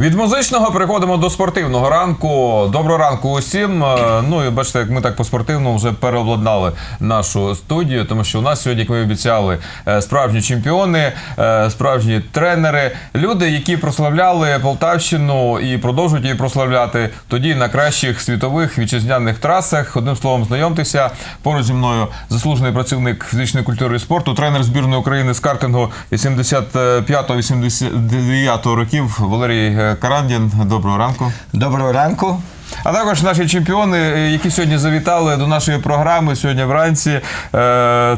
Від музичного переходимо до спортивного ранку. Доброго ранку усім. Е, Ну і бачите, як ми так по спортивному вже переобладнали нашу студію, тому що у нас сьогодні, як ми обіцяли, е, справжні чемпіони, е, справжні тренери, люди, які прославляли Полтавщину і продовжують її прославляти тоді на кращих світових вітчизняних трасах. Одним словом, знайомтеся поруч зі мною заслужений працівник фізичної культури і спорту, тренер збірної України з картингу 85-89 років Валерій Карандін. Доброго ранку. Доброго ранку. А також наші чемпіони, е, які сьогодні завітали до нашої програми сьогодні вранці. Е,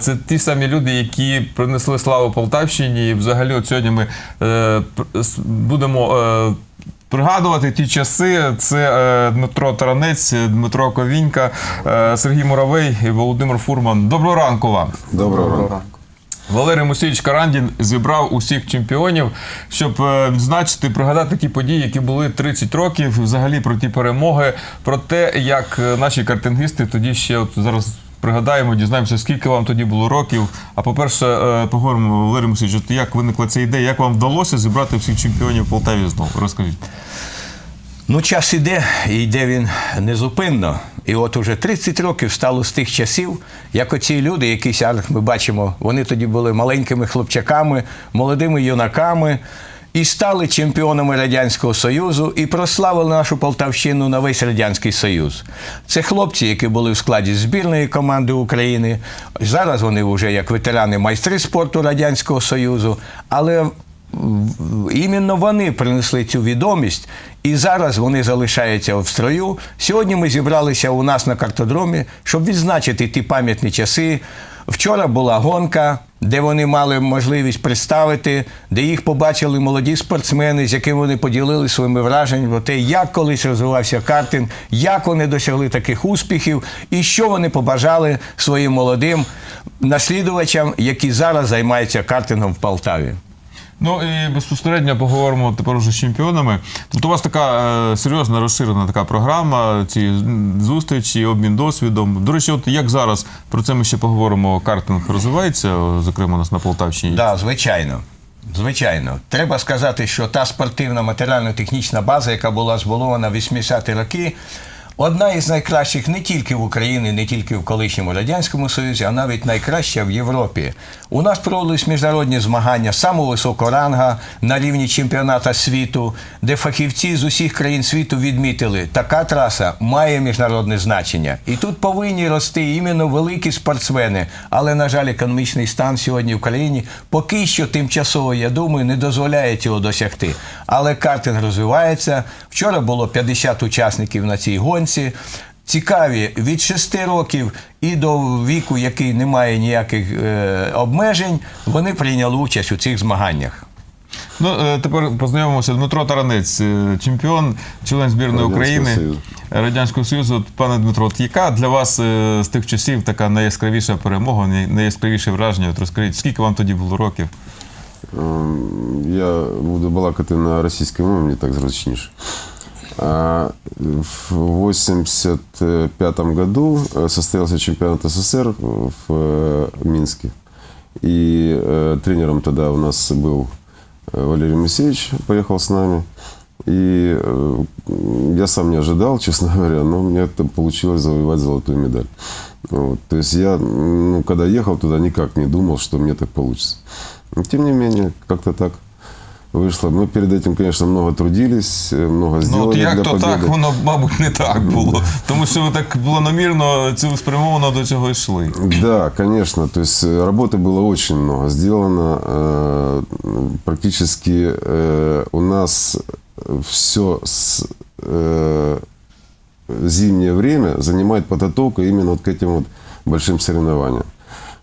Це ті самі люди, які принесли славу Полтавщині. І взагалі, от сьогодні ми е, будемо. Пригадувати ті часи це Дмитро Таранець, Дмитро Ковінька, Сергій Муравей і Володимир Фурман. Доброго ранку вам. Доброго ранку. Валерій Мусійович Карандін зібрав усіх чемпіонів, щоб е, відзначити, пригадати ті події, які були 30 років, взагалі про ті перемоги, про те, як е, наші картингісти тоді ще от зараз. Пригадаємо, дізнаємося, скільки вам тоді було років. А по-перше, е, поговоримо, Валерій Мусійович, як виникла ця ідея, як вам вдалося зібрати всіх чемпіонів в Полтаві знову? Розкажіть. Ну, час іде, і йде він незупинно. І от уже 30 років стало з тих часів, як оці люди, які сяр- ми бачимо, вони тоді були маленькими хлопчаками, молодими юнаками, і стали чемпіонами Радянського Союзу і прославили нашу Полтавщину на весь Радянський Союз. Це хлопці, які були в складі збірної команди України. Зараз вони вже як ветерани майстри спорту Радянського Союзу. Але іменно вони принесли цю відомість, і зараз вони залишаються в строю. Сьогодні ми зібралися у нас на картодромі, щоб відзначити ті пам'ятні часи. Вчора була гонка, де вони мали можливість представити, де їх побачили молоді спортсмени, з якими вони поділили своїми враженнями про те, як колись розвивався картинг, як вони досягли таких успіхів, і що вони побажали своїм молодим наслідувачам, які зараз займаються картингом в Полтаві. Ну і безпосередньо поговоримо тепер уже з чемпіонами. Тобто у вас така е, серйозна розширена така програма, ці зустрічі, обмін досвідом. До речі, от як зараз про це ми ще поговоримо. Картинг розвивається, зокрема у нас на Полтавщині. Да, звичайно. Звичайно, треба сказати, що та спортивна матеріально-технічна база, яка була збудована в 80-ті роки, одна із найкращих не тільки в Україні, не тільки в колишньому радянському союзі, а навіть найкраща в Європі. У нас проводились міжнародні змагання самого високого ранга на рівні чемпіоната світу, де фахівці з усіх країн світу відмітили, така траса має міжнародне значення. І тут повинні рости іменно великі спортсмени. Але, на жаль, економічний стан сьогодні в країні поки що тимчасово, я думаю, не дозволяє цього досягти. Але картинг розвивається. Вчора було 50 учасників на цій гонці. Цікаві від 6 років і до віку, який не має ніяких е, обмежень, вони прийняли участь у цих змаганнях. Ну е, тепер познайомимося. Дмитро Таранець, е, чемпіон, член збірної Радянського України Союзу. Радянського Союзу. От, Пане Дмитро, от яка для вас е, з тих часів така найяскравіша перемога, найяскравіше враження? От розкажіть, скільки вам тоді було років? Ем, Я буду балакати на російській мові, мені так зручніше. А, В 85 году э, состоялся чемпионат СССР в э, Минске. И э, тренером тогда у нас был Валерий Моисеевич, поехал с нами. И я сам не ожидал, честно говоря, но меня это получилось завоевать золотую медаль. Вот. То есть я, ну, когда ехал туда, никак не думал, что мне так получится. Но, тем не менее, как-то так вышло. Мы перед этим, конечно, много трудились, э, много Ну, сделали от як для то победы. так, воно, мабуть, не так було. Тому що ви так планомірно, цілеспрямовано до цього йшли. Да, конечно. То есть э, работы было очень много сделано. Э, Практически э, у нас все с, э, зимнее время занимает подготовка именно вот к этим вот большим соревнованиям.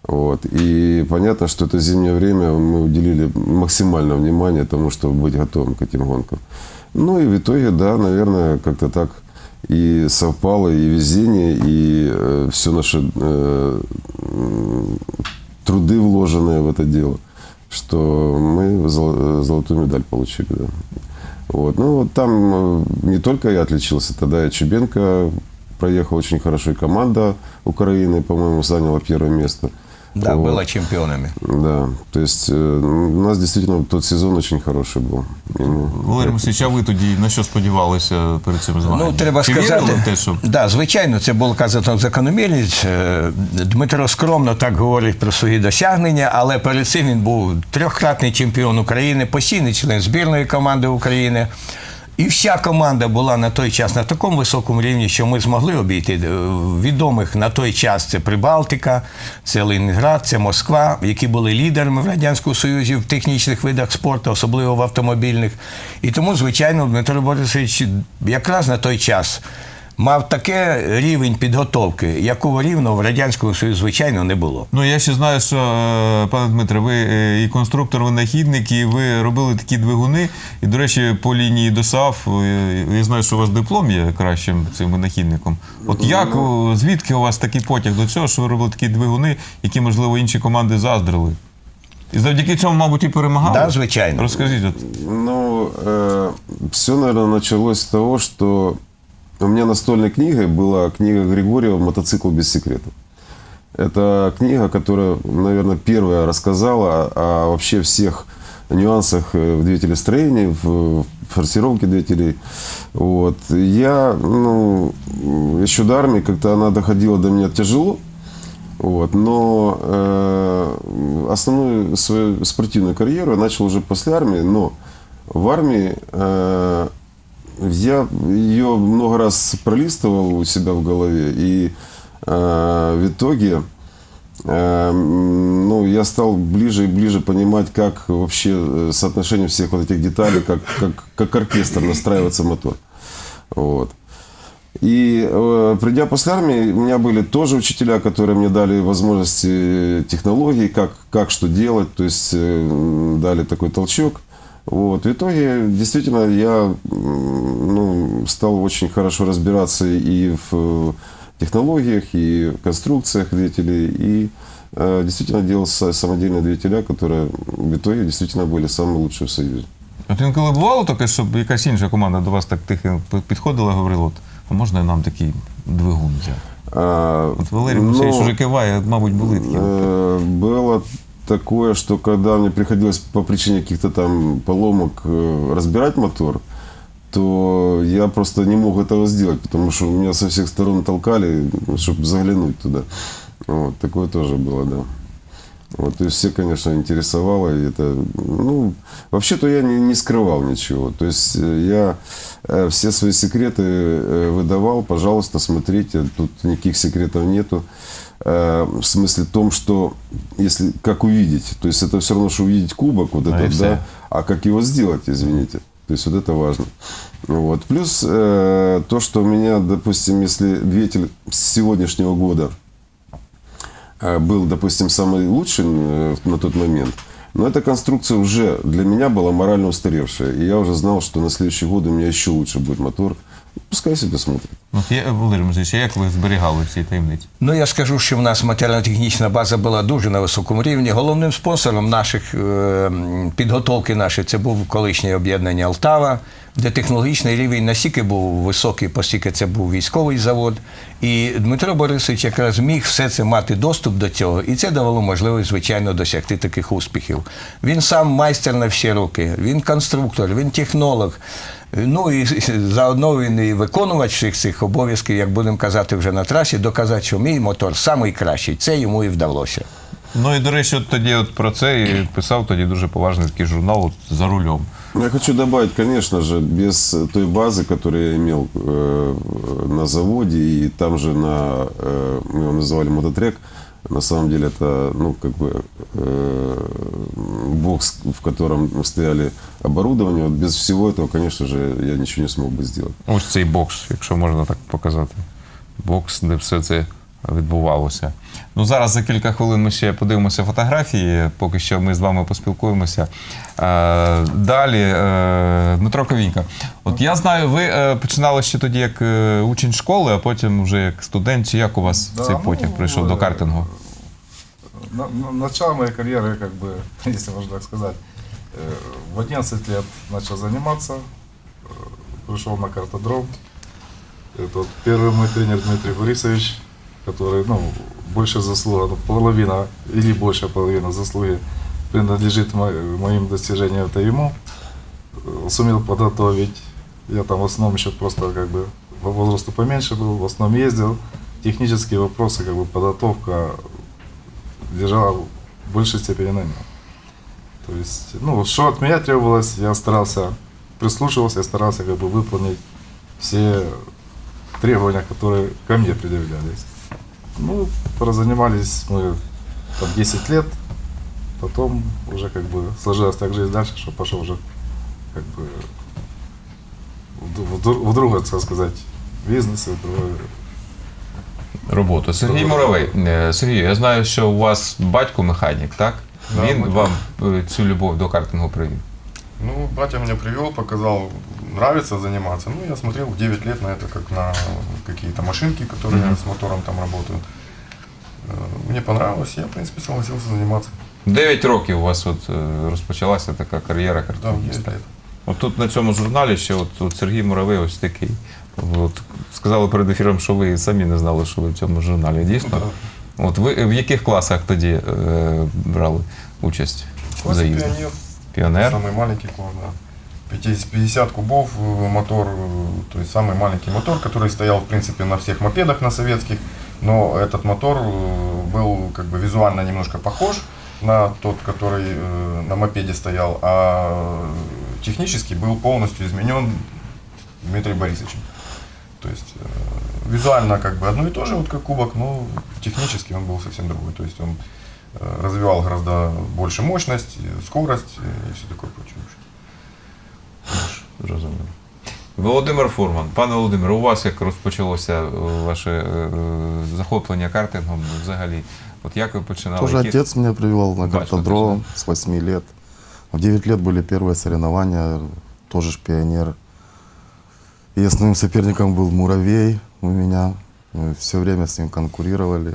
Вот. И понятно, что это зимнее время мы уделили максимальное внимание тому, чтобы быть готовым к этим гонкам. Ну и в итоге, да, наверное, как-то так и совпало и везение, и все наши э, труды, вложенные в это дело, что мы зол- золотую медаль получили. Да. Вот. Ну, вот там э, не только я отличился, тогда и Чубенко проехал очень хорошо, и команда Украины, по-моему, заняла первое место. Да, Вот. була чемпіонами. Да, то есть э, у нас действительно тот сезон очень хороший был. И мы- Валерій Мусич, а ви тоді на що сподівалися перед цим змаганням? Ну, треба Чи сказати, вірили в те, що да, звичайно, це була казано закономірність. Е, Дмитро скромно так говорить про свої досягнення, але перед цим він був трьохкратний чемпіон України, постійний член збірної команди України. І вся команда була на той час на такому високому рівні, що ми змогли обійти е, відомих на той час це Прибалтика, це Ленінград, це Москва, які були лідерами в Радянському Союзі в технічних видах спорту, особливо в автомобільних. І тому, звичайно, Дмитро Борисович якраз на той час мав таке рівень підготовки, якого рівно в Радянському Союзі, звичайно, не було. Ну, я ще знаю, що, е, пане Дмитре, ви е, і конструктор, винахідник, і ви робили такі двигуни. І, до речі, по лінії ДОСАВ, е, я знаю, що у вас диплом є кращим цим винахідником. От як, о, звідки у вас такий потяг до цього, що ви робили такі двигуни, які, можливо, інші команди заздрили? І завдяки цьому, мабуть, і перемагали? Да, звичайно. Розкажіть. От. Ну, все, наверное, началось с того, что у меня настольной книгой была книга Григорьева «Мотоцикл без секретов». Это книга, которая, наверное, первая рассказала о, вообще всех нюансах э, в двигателестроении, в форсировке двигателей. Вот. Я, ну, еще до армии как-то она доходила до меня тяжело. Вот, но э, основную свою спортивную карьеру я начал уже после армии, но в армии э, я ее много раз пролистывал у себя в голове, и э, в итоге э, ну, я стал ближе и ближе понимать, как вообще э, соотношение всех вот этих деталей, как, как, как оркестр настраивается мотор. Вот. И э, придя после армии, у меня были тоже учителя, которые мне дали возможности технологий, как, как что делать, то есть э, дали такой толчок. Вот. В итоге, действительно, я м, ну, стал очень хорошо разбираться и в э, технологиях, и в конструкциях двигателей, и э, действительно делал са- самодельные двигателя, которые в итоге действительно были самые лучшие в Союзе. От інколи бувало таке, щоб якась інша команда до вас так тихо підходила і говорила, от, а можна нам такий двигун взяти? А, От Валерій ну, Мусич уже киває, мабуть, були такі. Э, Было такое, что когда мне приходилось по причине каких-то там поломок э, разбирать мотор, то я просто не мог этого сделать, потому что меня со всех сторон толкали, чтобы заглянуть туда. Вот, такое тоже было, да. Вот, то есть все, конечно, интересовало. И это, ну, вообще-то я не, не скрывал ничего. То есть э, я э, все свои секреты выдавал. Пожалуйста, смотрите, тут никаких секретов нету. Э, В смысле том, что если как увидеть, то есть это все равно, что увидеть кубок, вот и это, да, а как его сделать, извините. То есть вот это важно. Вот. Плюс э, то, что у меня, допустим, если двигатель с сегодняшнего года э, был, допустим, самый лучший э, на тот момент, но эта конструкция уже для меня была морально устаревшая. И я уже знал, что на следующий год у меня еще лучше будет мотор. Пускай себе смотрит. От є, Валерій Мусич, як ви зберігали ці таємниці? Ну, я скажу, що в нас матеріально-технічна база була дуже на високому рівні. Головним спонсором наших е, підготовки нашої це був колишнє об'єднання Алтава, де технологічний рівень настільки був високий, оскільки це був військовий завод. І Дмитро Борисович якраз міг все це мати доступ до цього, і це давало можливість, звичайно, досягти таких успіхів. Він сам майстер на всі руки, він конструктор, він технолог. Ну і заодно він і виконувач всіх цих обов'язків, як будемо казати вже на трасі, доказати, що мій мотор самий кращий. Це йому і вдалося. Ну і до речі, от тоді от про це і писав тоді дуже поважний такий журнал от, за рулем. Я хочу добавить, конечно же, без той базы, которую я имел э, на заводе и там же на, э, мы его называли мототрек, на самом деле это, ну, как бы э, бокс, в котором стояли оборудование. Вот без всего этого, конечно же, я ничего не смог бы сделать. Ось цей бокс, якщо можна так показати. Бокс, де все це відбувалося. Ну зараз за кілька хвилин ми ще подивимося фотографії, поки що ми з вами поспілкуємося. Е, далі, е, Дмитро Ковінька. От я знаю, ви е, починали ще тоді як е, учень школи, а потім вже як студент. Чи як у вас Да, цей ну, потяг прийшов до е, картингу? На- на- начало моей карьеры, как бы, если можно так сказать, э, в 11 лет начал заниматься, э, пришел на картодром. Это вот первый мой тренер Дмитрий Борисович, который, ну, больше заслуга, ну, половина или больше половина заслуги принадлежит мо- моим достижениям, это ему. Э, Сумел подготовить. Я там в основном еще просто как бы по возрасту поменьше был, в основном ездил. Технические вопросы, как бы подготовка лежала в большей степени на нем. То есть, ну, что от меня требовалось, я старался, прислушивался, я старался как бы выполнить все требования, которые ко мне предъявлялись. Ну, прозанимались мы там 10 лет, потом уже как бы сложилась так жизнь дальше, что пошел уже как бы в, ду- в, дру- в другой, так сказать, бизнес, в другой Роботу. Сергій Муравей. Е, Сергій, я знаю, що у вас батько механік, так? Да, Він батько. вам е, цю любов до картингу привів. Ну, батя меня привел, показал, нравится заниматься. Ну, я смотрел в 9 лет на это, как на какие-то машинки, которые с мотором там работают. Э, Мне понравилось, я, в принципе, согласился заниматься. Дев'ять років у вас от е, розпочалася така кар'єра Да, в 9 картингіста. лет. От тут на цьому журналі ще от, от Сергій Муравей ось такий. От, сказали перед ефіром, що ви самі не знали, що ви в цьому журналі. Дійсно? От ви в яких класах тоді е, брали участь в Класс заїзді? пионер, Піонер. самый маленький класс, да. 50, 50 кубов э, мотор, э, то есть самый маленький мотор, который стоял, в принципе, на всех мопедах на советских, но этот мотор э, был как бы визуально немножко похож на тот, который на мопеде стоял, а технически был полностью изменен Дмитрием Борисовичем. То есть визуально как бы одно и то же, вот как кубок, но технически он был совсем другой. То есть он развивал гораздо больше мощность, скорость и все такое прочее. Зрозуміло. Володимир Фурман. Пане Володимире, у вас як розпочалося е, ваше е, е, захоплення картингом взагалі? От як ви починали? Тоже Які- отец меня привел на Батько картодром с 8 лет. В 9 лет были первые соревнования, тоже ж пионер. И основным соперником был Муравей у меня. Мы все время с ним конкурировали.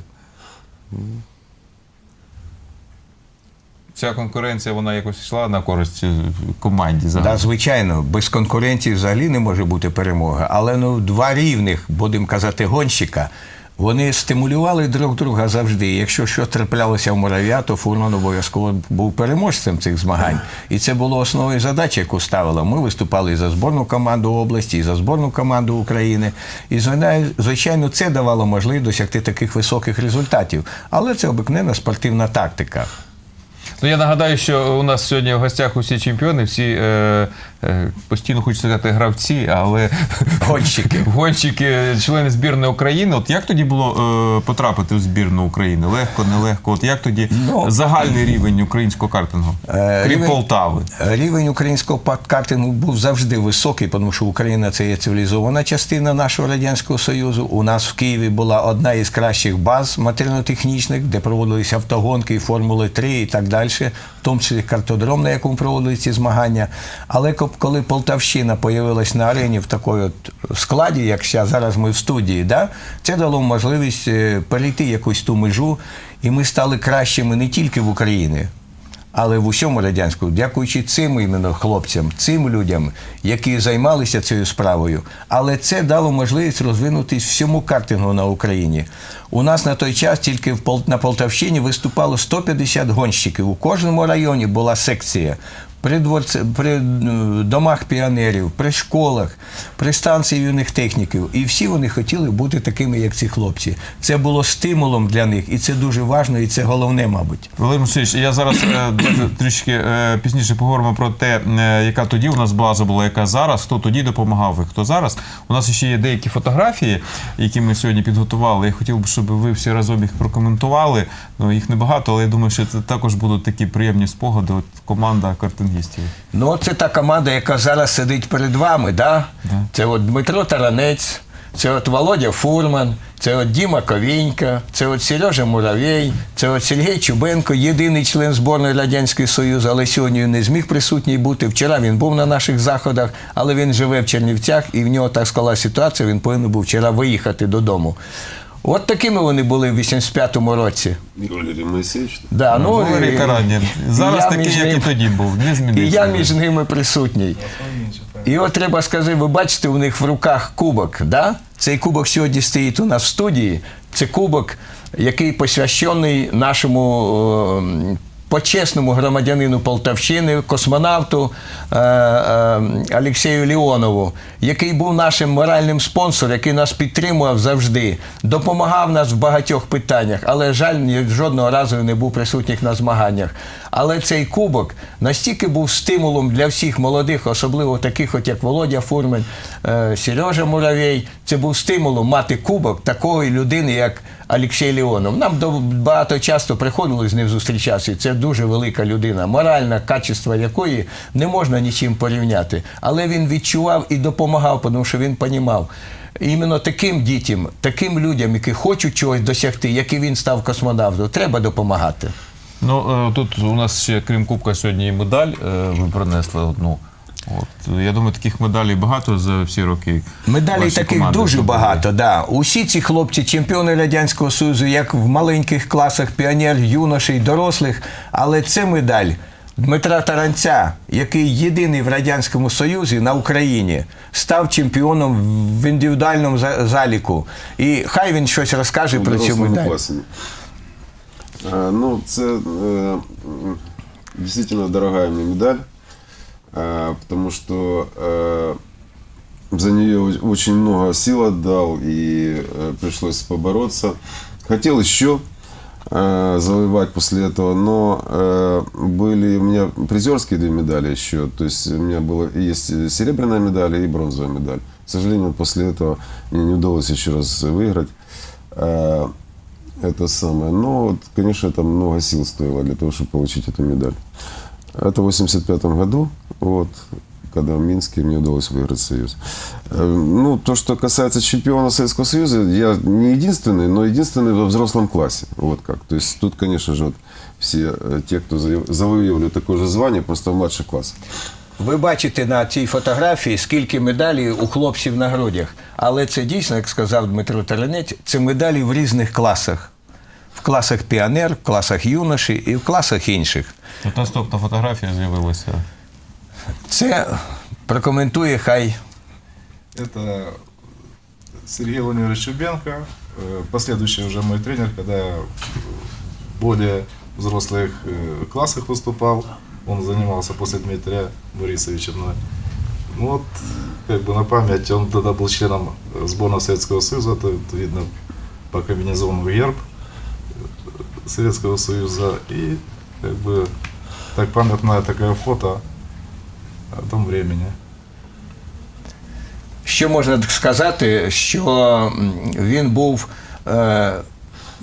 Ця конкуренція вона якось йшла на користь е, команді? Да, звичайно, без конкуренції взагалі не може бути перемоги. Але ну, два рівних, будемо казати, гонщика, вони стимулювали друг друга завжди. Якщо щось траплялося в мурав'я, то Фурман обов'язково був переможцем цих змагань. І це було основною задачею, яку ставила. Ми виступали і за зборну команду області, і за зборну команду України. І звичайно, це давало можливість досягти таких високих результатів. Але це обикновена спортивна тактика. Ну я нагадаю, що у нас сьогодні в гостях усі чемпіони, всі е, е, постійно хочуть сказати гравці, але Гонщики. гонщики, члени збірної України. От як тоді було е, потрапити в збірну України? Легко, нелегко? От як тоді Ну, загальний рівень українського картингу? Е, Крім рівень- Полтави. Рівень українського подкартингу був завжди високий, тому що Україна це є цивілізована частина нашого радянського союзу. У нас в Києві була одна із кращих баз матеріально-технічних, де проводилися автогонки, Формули 3 і так далі, в тому числі картодром, на якому проводили ці змагання. Але ко- коли Полтавщина появилась на арені в такій складі, як зараз ми в студії, да, це дало можливість е, перейти якусь ту межу, і ми стали кращими не тільки в Україні. Але в усьому радянському, дякуючи цим іменно хлопцям, цим людям, які займалися цією справою, але це дало можливість розвинутись всьому картингу на Україні. У нас на той час тільки в на Полтавщині виступало 150 гонщиків. У кожному районі була секція. При, дворце, при е, домах піонерів, при школах, при станції юних техніків. І всі вони хотіли бути такими, як ці хлопці. Це було стимулом для них, і це дуже важливо, і це головне, мабуть. Володимир Васильович, я зараз е, трішки е, пізніше поговоримо про те, яка тоді у нас база була, яка зараз, хто тоді допомагав і хто зараз. У нас ще є деякі фотографії, які ми сьогодні підготували. Я хотів би, щоб ви всі разом їх прокоментували. Ну, їх небагато, але я думаю, що це також будуть такі приємні спогади. От команда картингістів. Ну, це та команда, яка зараз сидить перед вами, да? Це от Дмитро Таранець, це от Володя Фурман, це от Діма Ковінька, це от Сережа Муравей, це от Сергій Чубенко, єдиний член зборної Радянського Союзу, але сьогодні він не зміг присутній бути. Вчора він був на наших заходах, але він живе в Чернівцях, і в нього так склалася ситуація, він повинен був вчора виїхати додому. От такими вони були в 85-му році. Да, ну, Валерій і- Каранін. Зараз такий, як і тоді був. Не змінився. і я між ними присутній. І от треба сказати, ви бачите, у них в руках кубок. Да? Цей кубок сьогодні стоїть у нас в студії. Це кубок який посвящений нашому е, почесному громадянину Полтавщини, космонавту е, е, Олексію Леонову, який був нашим моральним спонсором, який нас підтримував завжди, допомагав нас в багатьох питаннях, але жаль, жодного разу не був присутніх на змаганнях. Але цей кубок настільки був стимулом для всіх молодих, особливо таких, от як Володя Фурмен, е, Сережа Муравей. Це був стимулом мати кубок такої людини, як Олексій Леонов. Нам багато часто приходилось з ним зустрічатися. Це дуже велика людина, моральне качество якої не можна нічим порівняти. Але він відчував і допомагав, тому що він понімав. Іменно таким дітям, таким людям, які хочуть чогось досягти, як і він став космонавтом, треба допомагати. Ну е, тут у нас ще крім кубка сьогодні і медаль. е, Ви принесли одну. От я думаю, таких медалей багато за всі роки. Медалей ваші таких команди дуже багато. Да. Усі ці хлопці, чемпіони Радянського Союзу, як в маленьких класах, піонер, юношей, дорослих. Але це медаль Дмитра Таранця, який єдиний в Радянському Союзі на Україні став чемпіоном в індивідуальному заліку. І хай він щось розкаже в про цю медаль. класі. Е, Ну, це е, м, действительно дорогая медаль, потому что э, за нее очень много сил отдал и э, пришлось побороться. Хотел еще э, завоевать после этого, но э, были у меня призерские две медали еще. То есть у меня было есть серебряная медаль и бронзовая медаль. К сожалению, после этого мне не удалось еще раз выиграть. Э, это самое. Но, конечно, это много сил стоило для того, чтобы получить эту медаль. Это в 85 году, вот, когда в Минске мне удалось выиграть Союз. Э, Ну, то, что касается чемпиона Советского Союза, я не единственный, но единственный во взрослом классе. Вот как. То есть тут, конечно же, вот все э, те, кто заё- завоевывали такое же звание, просто в младших классах. Ви бачите на цій фотографії, скільки медалей у хлопців на грудях. Але це дійсно, як сказав Дмитро Таранець, це медалі в різних класах. В класах піонер, в класах юноші і в класах інших. Тут наступна фотографія з'явилася. Це прокоментує хай Это Сергей Владимирович Чубенко, э, последующий уже мой тренер, когда я в более взрослых э, классах выступал. Он занимался после Дмитрия Борисовича мной. Ну вот, как бы на память, он тогда был членом э, сборной Советского Союза, это, это видно по комбинезону герб э, Советского Союза. И как бы так памятное такое фото о том времени. Що можна сказати, що він був. Е,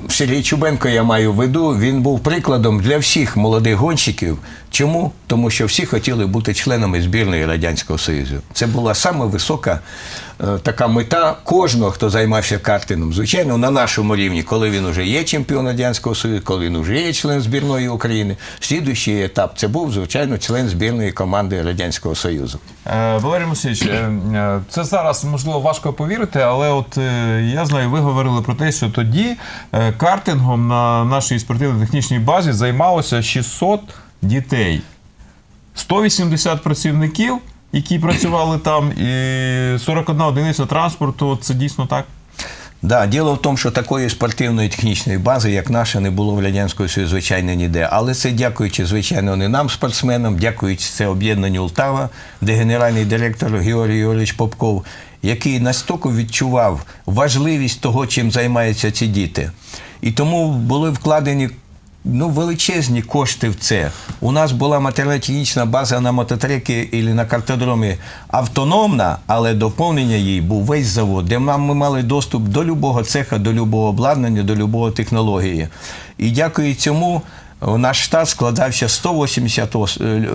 Сергій Чубенко, я маю в виду, він був прикладом для всіх молодих гонщиків. Чому? Тому що всі хотіли бути членами збірної Радянського Союзу. Це була саме висока така мета кожного, хто займався картингом. Звичайно, на нашому рівні, коли він вже є чемпіон Радянського Союзу, коли він вже є член збірної України, слідуючий етап це був, звичайно, член збірної команди Радянського Союзу. Е, Валерій Мусійович, е, е, це зараз можливо важко повірити, але от е, я знаю, ви говорили про те, що тоді е, картингом на нашій спортивно-технічній базі займалося 600 дітей, 180 працівників, які працювали там, і 41 одиниця транспорту. Це дійсно так. Да, діло в тому, що такої спортивної технічної бази, як наша, не було в Радянському Союзі, звичайно, ніде. Але це дякуючи, звичайно, не нам, спортсменам, дякуючи це об'єднанню Ултава, де генеральний директор Георгій Георгійович Попков, який настільки відчував важливість того, чим займаються ці діти. І тому були вкладені ну, величезні кошти в це. У нас була матеріально-технічна база на мототрекі і на картодромі автономна, але доповнення її був весь завод, де ми мали доступ до любого цеха, до любого обладнання, до любого технології. І дякую цьому. Наш штат складався 180 ос- е, е,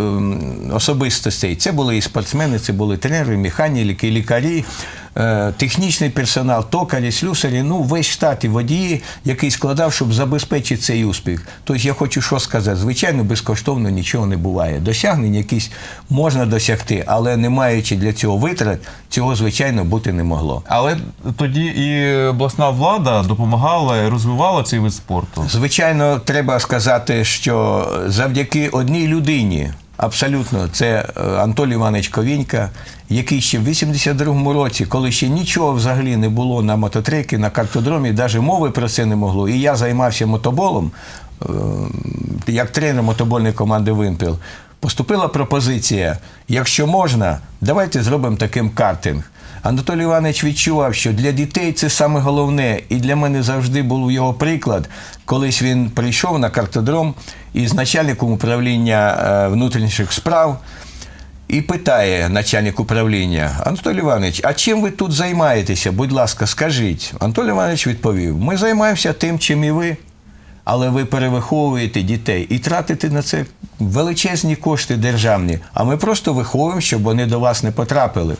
особистостей. Це були і спортсмени, це були тренери, механіки, лікарі, е, технічний персонал, токарі, слюсарі, ну весь штат і водії, який складав, щоб забезпечити цей успіх. Тобто я хочу що сказати, звичайно, безкоштовно нічого не буває. Досягнень якісь можна досягти, але не маючи для цього витрат, цього звичайно бути не могло. Але тоді і обласна влада допомагала і розвивала цей вид спорту. Звичайно, треба сказати, що завдяки одній людині, Абсолютно, це Антолій Іванович Ковінька, який ще в 82-му році, коли ще нічого взагалі не було на мототреки, на картодромі, навіть мови про це не могло. І я займався мотоболом е, як тренер мотобольної команди Вимпіл. Поступила пропозиція: якщо можна, давайте зробимо таким картинг. Анатолій Іванович відчував, що для дітей це саме головне, і для мене завжди був його приклад. Колись він прийшов на картодром із начальником управління е, внутрішніх справ і питає начальник управління: Анатолій Іванович, а чим ви тут займаєтеся? Будь ласка, скажіть. Анатолій Іванович відповів: ми займаємося тим, чим і ви. Але ви перевиховуєте дітей і тратите на це величезні кошти державні. А ми просто виховуємо, щоб вони до вас не потрапили.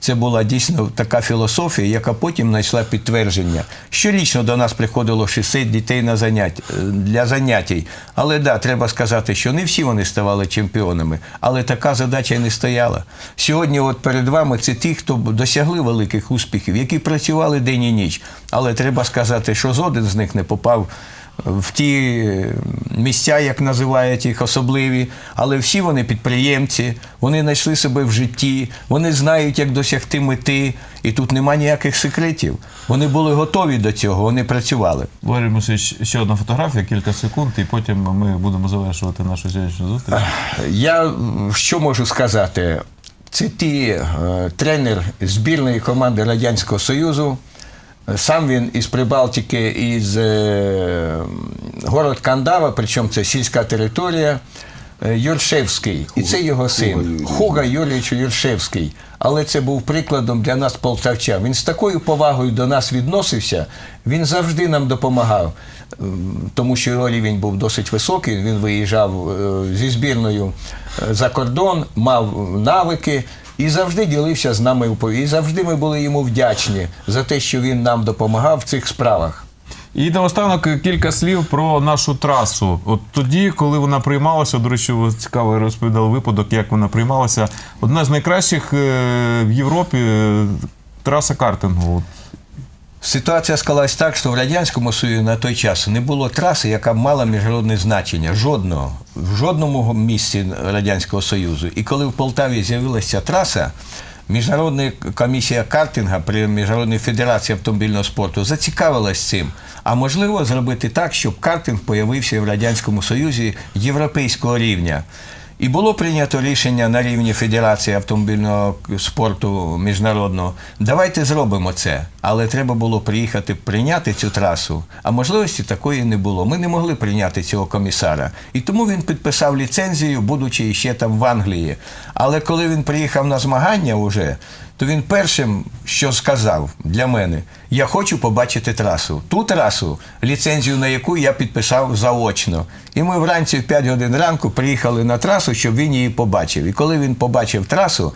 Це була дійсно така філософія, яка потім знайшла підтвердження. Щорічно до нас приходило 60 дітей на занять, для заняттей. Але да, треба сказати, що не всі вони ставали чемпіонами, але така задача і не стояла. Сьогодні, от перед вами, це ті, хто досягли великих успіхів, які працювали день і ніч. Але треба сказати, що жоден з них не попав в ті місця, як називають їх особливі, але всі вони підприємці, вони знайшли себе в житті, вони знають, як досягти мети, і тут нема ніяких секретів. Вони були готові до цього, вони працювали. Валерій Мусич, ще одна фотографія, кілька секунд, і потім ми будемо завершувати нашу сьогоднішню зустріч. Я що можу сказати? Це ті е, тренер збірної команди Радянського Союзу. Сам він із Прибалтики, із е, город Кандава, причому це сільська територія. е, Юршевський, і це його син Хуга Юрійович Юршевський. Але це був прикладом для нас полтавчан. Він з такою повагою до нас відносився, він завжди нам допомагав, тому що його рівень був досить високий. Він виїжджав е, зі збірною е, за кордон, мав навики. І завжди ділився з нами упові. пові- І завжди ми були йому вдячні за те, що він нам допомагав в цих справах. І наостанок кілька слів про нашу трасу. От тоді, коли вона приймалася, до речі, цікаво розповідали випадок, як вона приймалася. Одна з найкращих е, в Європі е, траса картингу. Ситуація склалась так, що в Радянському Союзі на той час не було траси, яка б мала міжнародне значення. Жодного. В жодному місці Радянського Союзу. І коли в Полтаві з'явилася траса, Міжнародна комісія картинга при Міжнародній федерації автомобільного спорту зацікавилась цим. А можливо зробити так, щоб картинг появився в Радянському Союзі європейського рівня. І було прийнято рішення на рівні Федерації автомобільного спорту міжнародного. Давайте зробимо це. Але треба було приїхати прийняти цю трасу. А можливості такої не було. Ми не могли прийняти цього комісара. І тому він підписав ліцензію, будучи ще там в Англії. Але коли він приїхав на змагання вже, то він першим, що сказав для мене, я хочу побачити трасу. Ту трасу, ліцензію на яку я підписав заочно. І ми вранці в 5 годин ранку приїхали на трасу, щоб він її побачив. І коли він побачив трасу,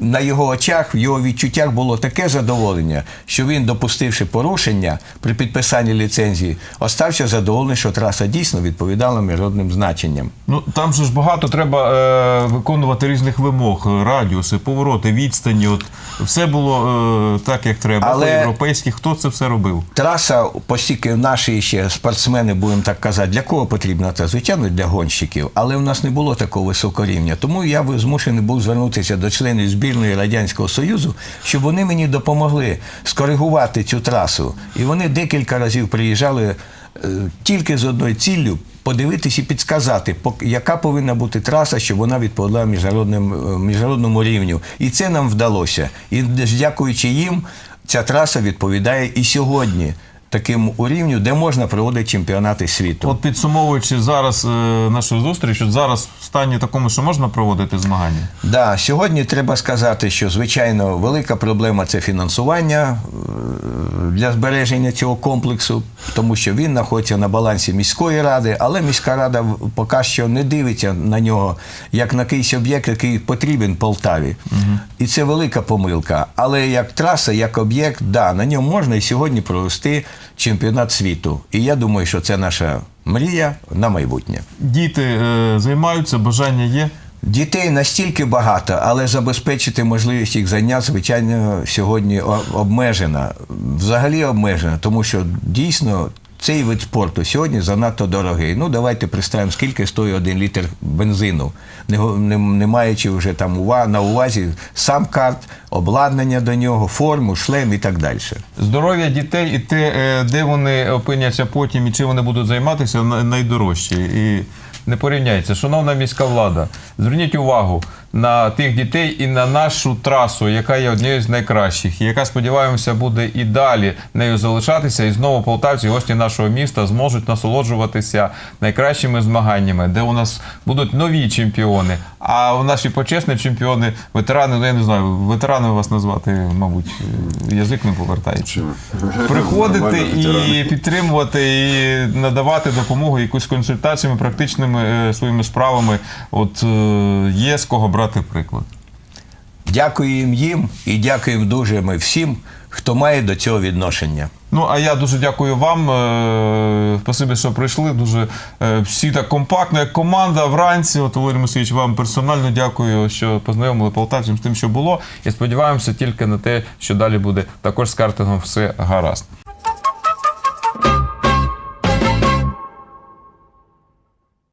на його очах, в його відчуттях було таке задоволення, що він, допустивши порушення при підписанні ліцензії, остався задоволений, що траса дійсно відповідала міжнародним значенням. Ну там же ж багато треба е, виконувати різних вимог, радіуси, повороти, відстані. От все було е, так, як треба. Але-. Європейські, хто це все робив? Траса, постільки наші ще спортсмени, будемо так казати, для кого потрібна та звичайно для гонщиків, але в нас не було такого високого рівня. Тому я змушений був звернутися до членів збірної Радянського Союзу, щоб вони мені допомогли скоригувати цю трасу. І вони декілька разів приїжджали е, тільки з одною ціллю. Подивитись і підсказати, яка повинна бути траса, щоб вона відповідала міжнародним, е, міжнародному рівню. І це нам вдалося. І дякуючи їм, ця траса відповідає і сьогодні таким рівню, де можна проводити чемпіонати світу. От підсумовуючи зараз е, нашу зустріч, от зараз в стані такому, що можна проводити змагання. Да, сьогодні треба сказати, що звичайно велика проблема це фінансування е, для збереження цього комплексу, тому що він знаходиться на балансі міської ради, але міська рада поки що не дивиться на нього як на якийсь об'єкт, який потрібен Полтаві. І це велика помилка. Але як траса, як об'єкт, да, на ньому можна і сьогодні провести чемпіонат світу. І я думаю, що це наша мрія на майбутнє. Діти е, займаються, бажання є. Дітей настільки багато, але забезпечити можливість їх занять, звичайно, сьогодні обмежена. Взагалі обмежена, тому що дійсно цей вид спорту сьогодні занадто дорогий. Ну, давайте представимо, скільки стоїть один літр бензину, не, не, не маючи вже там ува- на увазі сам карт, обладнання до нього, форму, шлем і так далі. Здоров'я дітей і те, е, де вони опиняться потім і чим вони будуть займатися, найдорожче. І не порівняється. Шановна міська влада, зверніть увагу на тих дітей і на нашу трасу, яка є однією з найкращих, і яка, сподіваємося, буде і далі нею залишатися. І знову полтавці, гості нашого міста, зможуть насолоджуватися найкращими змаганнями, де у нас будуть нові чемпіони. А у наші почесні чемпіони, ветерани, ну я не знаю, ветерани вас назвати, мабуть, язик не повертається. Приходити і підтримувати, і надавати допомогу якусь консультаціями, практичними е, своїми справами. От е, є з кого брати приклад. Дякуємо їм і дякуємо дуже ми всім, хто має до цього відношення. Ну, а я дуже дякую вам. Е, Спасибі, що прийшли. Дуже е, всі так компактно, як команда вранці. От Валерій Мосійович, вам персонально дякую, що познайомили полтавців з тим, що було. І сподіваємося тільки на те, що далі буде також з картингом все гаразд.